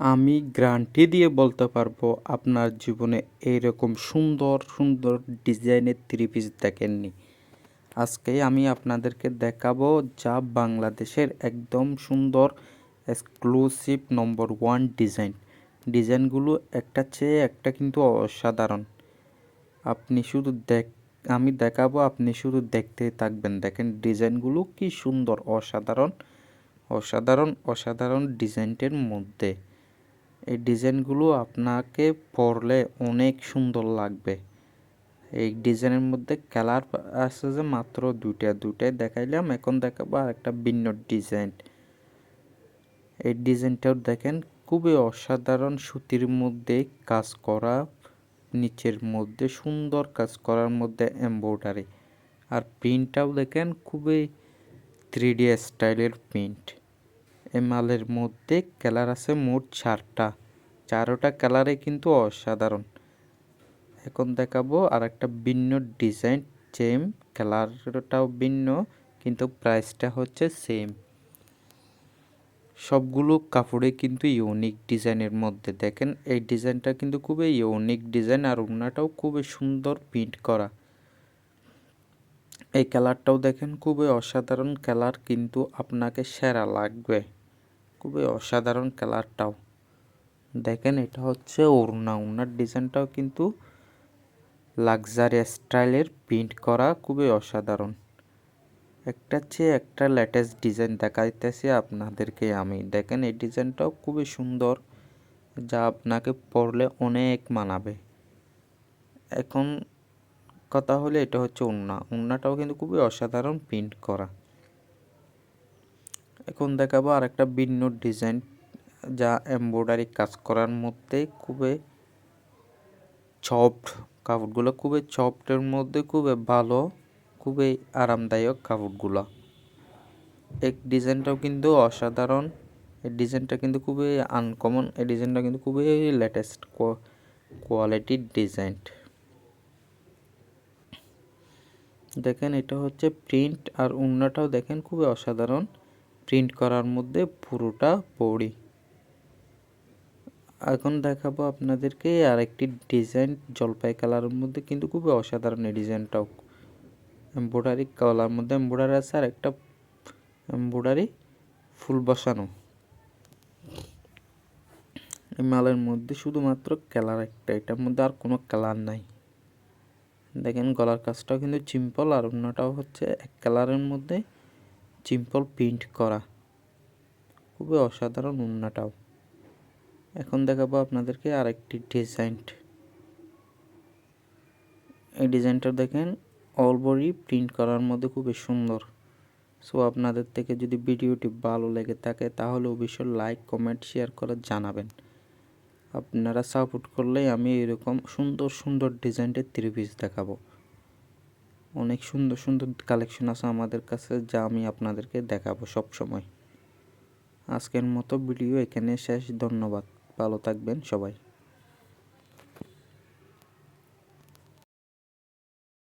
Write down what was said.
আমি গ্যারান্টি দিয়ে বলতে পারব আপনার জীবনে এইরকম সুন্দর সুন্দর ডিজাইনের থ্রি পিস দেখেননি। আজকে আমি আপনাদেরকে দেখাবো যা বাংলাদেশের একদম সুন্দর এক্সক্লুসিভ নম্বর ওয়ান ডিজাইন ডিজাইনগুলো একটা চেয়ে একটা কিন্তু অসাধারণ। আপনি শুধু দেখ, আমি দেখাবো, আপনি শুধু দেখতে থাকবেন। দেখেন ডিজাইনগুলো কি সুন্দর, অসাধারণ অসাধারণ অসাধারণ ডিজাইনটির মধ্যে। এই ডিজাইনগুলো আপনাকে পরলে অনেক সুন্দর লাগবে। এই ডিজাইনের মধ্যে কালার আছে যে মাত্র দুইটা, দুইটাই দেখাইলাম, এখন দেখাবো আর একটা ভিন্ন ডিজাইন। এই ডিজাইনটাও দেখেন খুবই অসাধারণ সুতির মধ্যে কাজ করা, নিচের মধ্যে সুন্দর কাজ করার মধ্যে এম্ব্রয়ডারি। আর প্রিন্টটাও দেখেন খুবই থ্রি ডি স্টাইলের প্রিন্ট। এ মালের মধ্যে কালার আছে মোট চারটা। চারোটা কালারে কিন্তু অসাধারণ। এখন দেখাবো আর একটা ভিন্ন ডিজাইন সেম কালারটাও ভিন্ন, কিন্তু প্রাইসটা হচ্ছে সেম সবগুলো কাপড়ে কিন্তু ইউনিক ডিজাইনের মধ্যে। দেখেন, এই ডিজাইনটা কিন্তু খুবই ইউনিক ডিজাইন আর ওনাটাও খুবই সুন্দর প্রিন্ট করা। এই কালারটাও দেখেন, খুবই অসাধারণ কালার কিন্তু আপনাকে সেরা লাগবে। খুবই অসাধারণ কালারটাও। দেখেন, এটা হচ্ছে ওড়না। ওড়নার ডিজাইনটাও কিন্তু লাক্সারি স্টাইলের প্রিন্ট করা খুবই অসাধারণ। একটা চেয়ে একটা লেটেস্ট ডিজাইন দেখাইতেছি আপনাদেরকে আমি। দেখেন, এই ডিজাইনটাও খুবই সুন্দর, যা আপনাকে পরলে অনেক মানাবে। এখন কথা হলে, এটা হচ্ছে উন্না উন্নাটাও কিন্তু খুবই অসাধারণ প্রিন্ট করা। এখন দেখাবো আর একটা ভিন্ন ডিজাইন যা এমব্রয়ডারি কাজ করার মধ্যে খুবই সফট কাপড়গুলো, খুবই সফটের মধ্যে খুবই ভালো, খুবই আরামদায়ক কাপড়গুলো। এই ডিজাইনটাও কিন্তু অসাধারণ। এই ডিজাইনটা কিন্তু খুবই আনকমন এই ডিজাইনটা কিন্তু খুবই লেটেস্ট কোয়ালিটির ডিজাইন দেখেন, এটা হচ্ছে প্রিন্ট আর অন্যটাও দেখেন খুবই অসাধারণ। প্রিন্ট করার মধ্যে পুরোটা পড়ি এখন দেখাবো আপনাদেরকে আরেকটি ডিজাইন জলপাই কালারের মধ্যে কিন্তু খুবই অসাধারণ এই ডিজাইনটাও এম্ব্রয়ডারি কালার মধ্যে এম্ব্রয়ডারি আছে আর একটা এম্ব্রয়ডারি ফুল বসানো। এই মালের মধ্যে শুধুমাত্র কালার একটা, এটার মধ্যে আর কোনো কালার নাই। দেখেন গলার কাজটাও কিন্তু সিম্পল আর অন্যটাও হচ্ছে এক কালারের মধ্যে সিম্পল প্রিন্ট করা। খুবই অসাধারণ উন্নাটাও এখন দেখাবো আপনাদেরকে আরেকটি ডিজাইন এই ডিজাইনটা দেখেন অল বডি প্রিন্ট করার মধ্যে খুবই সুন্দর। সো আপনাদের থেকে যদি ভিডিওটি ভালো লেগে থাকে, তাহলে অবশ্যই লাইক কমেন্ট শেয়ার করে জানাবেন। আপনারা সাপোর্ট করলেই আমি এরকম সুন্দর সুন্দর ডিজাইনের থ্রি পিস দেখাবো। অনেক সুন্দর সুন্দর কালেকশন আছে আমাদের কাছে, যা আমি আপনাদেরকে দেখাবো সব সময় আজকের মতো ভিডিও এখানে শেষ, ধন্যবাদ। ভালো থাকবেন সবাই।